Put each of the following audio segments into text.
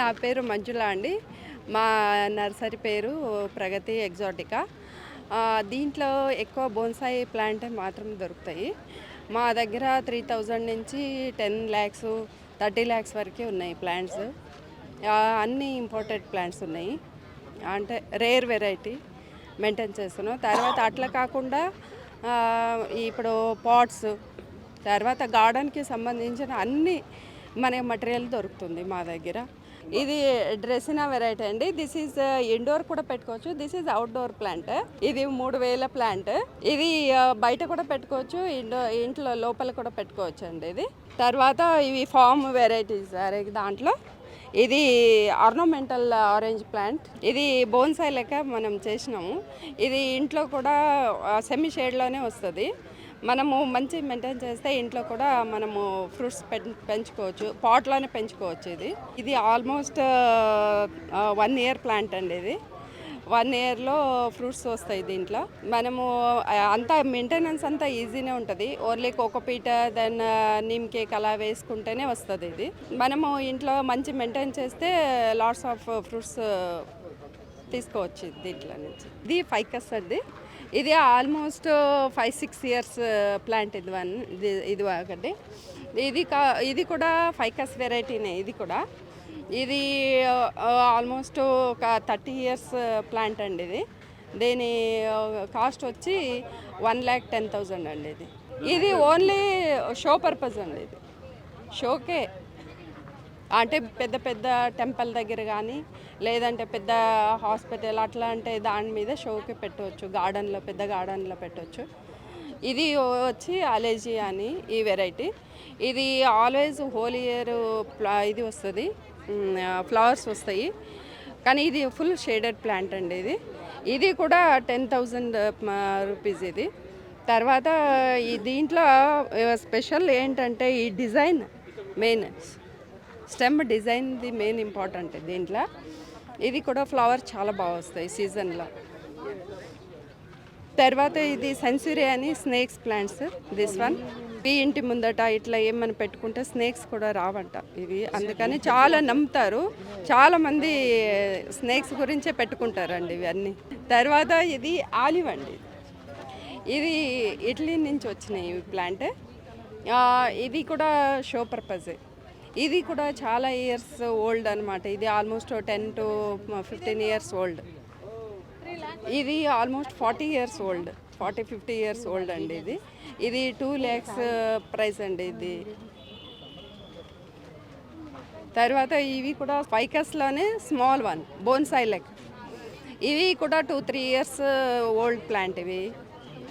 నా పేరు మంజుల అండి. మా నర్సరీ పేరు ప్రగతి ఎగ్జాటికా దీంట్లో ఎక్కువ బోన్సాయి ప్లాంట్ మాత్రం దొరుకుతాయి. మా దగ్గర త్రీ థౌజండ్ నుంచి టెన్ ల్యాక్స్ థర్టీ ల్యాక్స్ వరకే ఉన్నాయి ప్లాంట్స్. అన్నీ ఇంపోర్టెడ్ ప్లాంట్స్ ఉన్నాయి. అంటే రేర్ వెరైటీ మెయింటైన్ చేస్తున్నాం. తర్వాత అట్లా కాకుండా ఇప్పుడు పాట్స్ తర్వాత గార్డెన్కి సంబంధించిన అన్ని మన మటీరియల్ దొరుకుతుంది మా దగ్గర. ఇది డ్రెస్సినా వెరైటీ అండి. దిస్ ఈజ్ ఇండోర్ కూడా పెట్టుకోవచ్చు. దిస్ ఈజ్ అవుట్డోర్ ప్లాంట్ ఇది మూడు వేల ప్లాంట్ ఇది uh, బయట కూడా పెట్టుకోవచ్చు. ఇండో ఇంట్లో లోపల కూడా పెట్టుకోవచ్చు అండి ఇది. తర్వాత ఇవి ఫామ్ వెరైటీస్ అరే దాంట్లో. ఇది ఆర్నమెంటల్ ఆరెంజ్ ప్లాంట్. ఇది బోన్సాయి లెక్క మనం చేసినాము. ఇది ఇంట్లో కూడా uh, సెమీ షేడ్లోనే వస్తుంది. మనము మంచి మెయింటైన్ చేస్తే ఇంట్లో కూడా మనము ఫ్రూట్స్ పెంచుకోవచ్చు పాట్లోనే పెంచుకోవచ్చు ఇది. ఇది ఆల్మోస్ట్ వన్ ఇయర్ ప్లాంట్ అండి ఇది. వన్ ఇయర్లో ఫ్రూట్స్ వస్తాయి దీంట్లో. మనము అంతా మెయింటెనెన్స్ అంతా ఈజీనే ఉంటుంది. Only cocopeat then neem cake అలా వేసుకుంటేనే వస్తుంది ఇది. మనము ఇంట్లో మంచి మెయింటైన్ చేస్తే లాట్స్ ఆఫ్ ఫ్రూట్స్ తీసుకోవచ్చు దీంట్లో నుంచి. ఇది ఫైకస్ అండి. ఇది almost five six years plant ఇది వన్ ఇది ఒకటి. ఇది కా ఇది కూడా ఫైకస్ వెరైటీనే ఇది కూడా. ఇది ఆల్మోస్ట్ ఒక థర్టీ ఇయర్స్ ప్లాంట్ అండి ఇది. దీని కాస్ట్ వచ్చి వన్ ల్యాక్ టెన్ థౌజండ్ అండి ఇది. ఇది ఓన్లీ షో పర్పస్ అండి ఇది. షోకే. అంటే పెద్ద పెద్ద టెంపుల్ దగ్గర కానీ లేదంటే పెద్ద హాస్పిటల్ అట్లా అంటే దాని మీద షోకి పెట్టవచ్చు గార్డెన్లో పెద్ద గార్డెన్లో పెట్టవచ్చు. ఇది వచ్చి అలేజీ అని ఈ వెరైటీ. ఇది ఆల్వేస్ హోల్ ఇయర్ ఇది వస్తుంది ఫ్లవర్స్ వస్తాయి. కానీ ఇది ఫుల్ షేడెడ్ ప్లాంట్ అండి ఇది. ఇది కూడా టెన్ థౌజండ్ రూపీస్ ఇది. తర్వాత ఈ దీంట్లో స్పెషల్ ఏంటంటే ఈ డిజైన్ మెయిన్. స్టెమ్ డిజైన్ది మెయిన్ ఇంపార్టెంట్ దీంట్లో. ఇది కూడా ఫ్లవర్ చాలా బాగా వస్తాయి సీజన్లో తర్వాత ఇది సెన్సురీ అని స్నేక్స్ ప్లాంట్స్ దిస్ వన్ ఈ ఇంటి ముందట ఇట్లా ఏమని పెట్టుకుంటే స్నేక్స్ కూడా రావంట. ఇవి అందుకని చాలా నమ్ముతారు. చాలామంది స్నేక్స్ గురించే పెట్టుకుంటారండి ఇవన్నీ. తర్వాత ఇది ఆలివ్ అండి. ఇది ఇటలీ నుంచి వచ్చినాయి ఇవి ప్లాంట్ ఇది కూడా షో పర్పజే ఇది కూడా చాలా ఇయర్స్ ఓల్డ్ అనమాట ఇది almost ten to fifteen years old ఇది almost forty years old forty fifty years old అండి ఇది. ఇది టూ ల్యాక్స్ ప్రైస్ అండి ఇది. తర్వాత ఇవి కూడా స్పైకస్లోనే స్మాల్ వన్ బోన్సాయి లెక్ ఇవి కూడా two three years old plant ఇవి.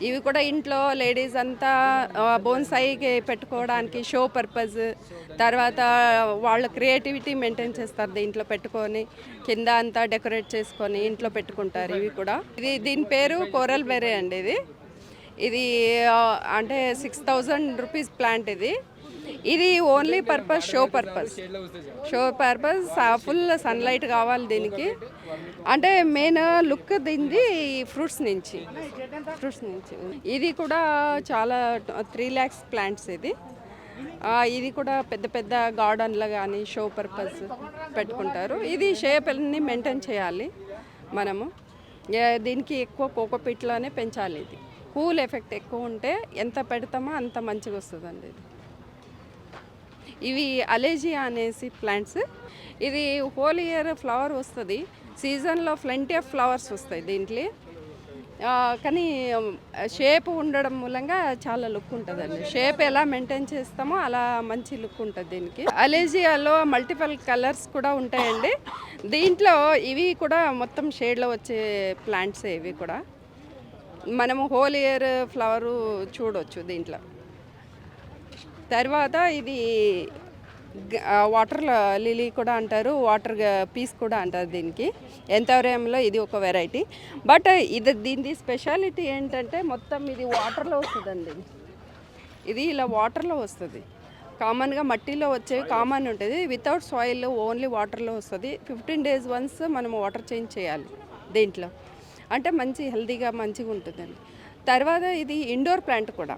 ఇవి కూడా ఇంట్లో లేడీస్ అంతా బోన్సాయికి పెట్టుకోవడానికి షో పర్పస్ తర్వాత వాళ్ళ క్రియేటివిటీ మెయింటైన్ చేస్తారు దీంట్లో పెట్టుకొని కింద అంతా డెకరేట్ చేసుకొని ఇంట్లో పెట్టుకుంటారు ఇవి కూడా. ఇది దీని పేరు కోరల్ బెరే అండి ఇది. ఇది అంటే సిక్స్ థౌజండ్ రూపీస్ ప్లాంట్ ఇది. ఇది only purpose show purpose show purpose full sunlight కావాలి దీనికి. అంటే మెయిన్ లుక్ దింది ఫ్రూట్స్ నుంచి. ఫ్రూట్స్ నుంచి. ఇది కూడా చాలా త్రీ ల్యాక్స్ ప్లాంట్స్ ఇది. ఇది కూడా పెద్ద పెద్ద గార్డెన్లో కానీ షో పర్పస్ పెట్టుకుంటారు. ఇది షేప్ అన్ని మెయింటైన్ చేయాలి మనము. దీనికి ఎక్కువ కోకోపిట్లోనే పెంచాలి ఇది. కూల్ ఎఫెక్ట్ ఎక్కువ ఉంటే ఎంత పెడతామో అంత మంచిగా వస్తుందండి ఇది. ఇవి అలేజియా అనేసి ప్లాంట్స్. ఇది హోల్ ఇయర్ ఫ్లవర్ వస్తుంది. సీజన్లో ఫ్లెంటీ ఆఫ్ ఫ్లవర్స్ వస్తాయి దీంట్లో. కానీ షేప్ ఉండడం మూలంగా చాలా లుక్ ఉంటుందండి. షేప్ ఎలా మెయింటైన్ చేస్తామో అలా మంచి లుక్ ఉంటుంది దీనికి. అలేజియాలో మల్టిపల్ కలర్స్ కూడా ఉంటాయండి. దీంట్లో ఇవి కూడా మొత్తం షేడ్లో వచ్చే ప్లాంట్స్ ఇవి కూడా. మనము హోల్ ఇయర్ ఫ్లవరు చూడవచ్చు దీంట్లో. తర్వాత ఇది వాటర్ లిలీ కూడా అంటారు వాటర్ పీస్ కూడా అంటారు దీనికి. ఎంతవరంలో ఇది ఒక వెరైటీ బట్ ఇది దీని స్పెషాలిటీ ఏంటంటే మొత్తం ఇది వాటర్లో వస్తుందండి. ఇది ఇలా వాటర్లో వస్తుంది. కామన్గా మట్టిలో వచ్చేవి కామన్ ఉంటుంది. వితౌట్ సాయిల్ ఓన్లీ వాటర్లో వస్తుంది. ఫిఫ్టీన్ డేస్ వన్స్ మనం వాటర్ చేంజ్ చేయాలి దీంట్లో. అంటే మంచి హెల్తీగా మంచిగా ఉంటుందండి తర్వాత ఇది ఇండోర్ ప్లాంట్ కూడా.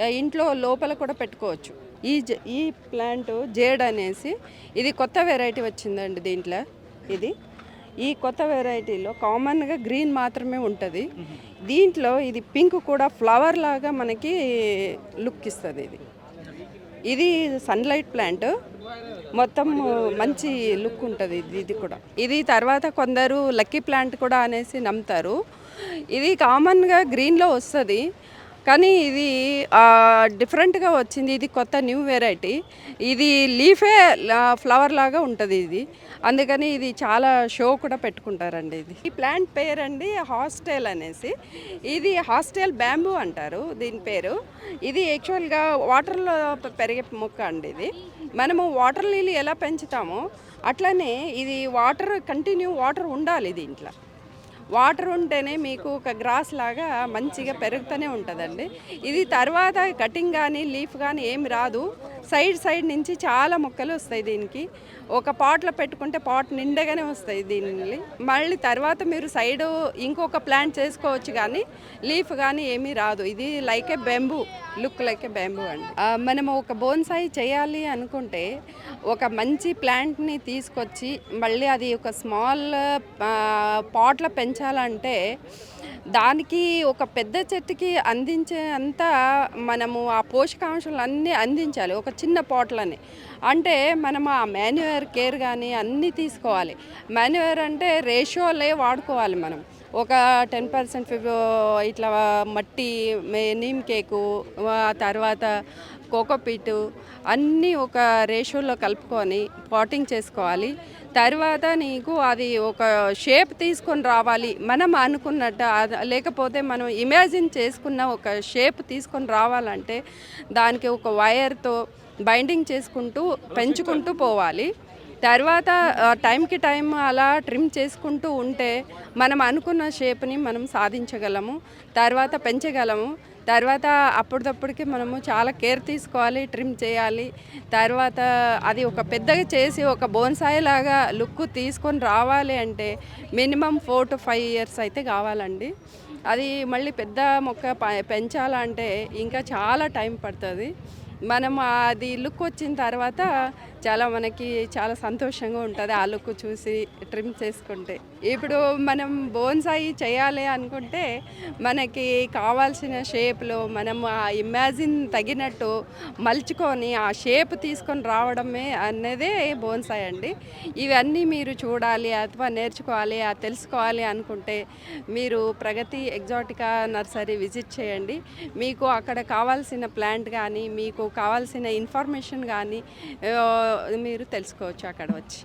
ఇంట్లో లోపల కూడా పెట్టుకోవచ్చు. ఈ జ- ఈ ప్లాంట్ జేడ్ అనేసి ఇది కొత్త వెరైటీ వచ్చిందండి దీంట్లో ఇది. ఈ కొత్త వెరైటీలో కామన్గా గ్రీన్ మాత్రమే ఉంటుంది. దీంట్లో ఇది పింక్ కూడా ఫ్లవర్ లాగా మనకి లుక్ ఇస్తుంది ఇది. ఇది సన్లైట్ ప్లాంట్. మొత్తం మంచి లుక్ ఉంటుంది ఇది ఇది కూడా. ఇది తర్వాత కొందరు లక్కీ ప్లాంట్ కూడా అనేసి నమ్ముతారు. ఇది కామన్గా గ్రీన్లో వస్తుంది. కానీ ఇది డిఫరెంట్గా వచ్చింది. ఇది కొత్త న్యూ వెరైటీ. ఇది లీఫే ఫ్లవర్ లాగా ఉంటుంది ఇది. అందుకని ఇది చాలా షో కూడా పెట్టుకుంటారండి ఇది. ఈ ప్లాంట్ పేరు అండి హాస్టల్ అనేసి. ఇది హాస్టల్ బ్యాంబూ అంటారు దీని పేరు. ఇది యాక్చువల్గా వాటర్లో పెరిగే మొక్క అండి ఇది. మనము వాటర్ లీలీ ఎలా పెంచుతామో అట్లనే ఇది వాటర్ కంటిన్యూ వాటర్ ఉండాలి దీంట్లో. వాటర్ ఉంటేనే మీకు ఒక గ్రాస్ లాగా మంచిగా పెరుగుతూనే ఉంటుందండి. ఇది తర్వాత కటింగ్ కానీ లీఫ్ కానీ ఏమి రాదు. సైడ్ సైడ్ నుంచి చాలా మొక్కలు వస్తాయి దీనికి. ఒక పాట్లో పెట్టుకుంటే పాట్ నిండగానే వస్తాయి దీనిని. మళ్ళీ తర్వాత మీరు సైడ్ ఇంకొక ప్లాంట్ చేసుకోవచ్చు కానీ లీఫ్ కానీ ఏమీ రాదు. ఇది like a bamboo look like a bamboo అండి. మనం మనము ఒక బోన్సాయి చేయాలి అనుకుంటే ఒక మంచి ప్లాంట్ని తీసుకొచ్చి మళ్ళీ అది ఒక స్మాల్ పాట్లో పెంచాలంటే దానికి ఒక పెద్ద చెట్టుకి అందించే అంత మనము ఆ పోషకాంశాలు అన్నీ అందించాలి ఒక చిన్న పాట్లని. అంటే మనం ఆ మాన్యువర్ కేర్ కానీ అన్నీ తీసుకోవాలి. మాన్యువర్ అంటే రేషియోలే వాడుకోవాలి మనం. ఒక టెన్ పర్సెంట్ ఇట్లా మట్టి నీమ్ కేకు తర్వాత కోకోపీటు అన్నీ ఒక రేషియోలో కలుపుకొని పాటింగ్ చేసుకోవాలి. తర్వాత నీకు అది ఒక షేప్ తీసుకొని రావాలి. మనం అనుకున్నట్టు లేకపోతే మనం ఇమాజిన్ చేసుకున్న ఒక షేప్ తీసుకొని రావాలంటే దానికి ఒక వైర్తో బైండింగ్ చేసుకుంటూ పెంచుకుంటూ పోవాలి. తర్వాత టైంకి టైం అలా ట్రిమ్ చేసుకుంటూ ఉంటే మనం అనుకున్న షేప్ని మనం సాధించగలము తర్వాత పెంచగలము తర్వాత అప్పటిదప్పటికి మనము చాలా కేర్ తీసుకోవాలి ట్రిమ్ చేయాలి తర్వాత అది ఒక పెద్దగా చేసి ఒక బోన్సాయి లాగా లుక్ తీసుకొని రావాలి అంటే minimum four to five years అయితే కావాలండి. అది మళ్ళీ పెద్ద మొక్క పెంచాలంటే ఇంకా చాలా టైం పడుతుంది. మనం అది లుక్ వచ్చిన తర్వాత చాలా మనకి చాలా సంతోషంగా ఉంటుంది ఆ లుక్ చూసి ట్రిమ్ చేసుకుంటే. ఇప్పుడు మనం బోన్సాయి చేయాలి అనుకుంటే మనకి కావాల్సిన షేప్లో మనం ఆ ఇమాజిన్ తగినట్టు మలుచుకొని ఆ షేప్ తీసుకొని రావడమే అన్నదే బోన్సాయి అండి. ఇవన్నీ మీరు చూడాలి అథవా నేర్చుకోవాలి ఆ తెలుసుకోవాలి అనుకుంటే మీరు ప్రగతి ఎగ్జాటికా నర్సరీ విజిట్ చేయండి. మీకు అక్కడ కావాల్సిన ప్లాంట్ కానీ మీకు కావాల్సిన ఇన్ఫర్మేషన్ కానీ మీరు తెలుసుకోవచ్చు అక్కడ వచ్చి.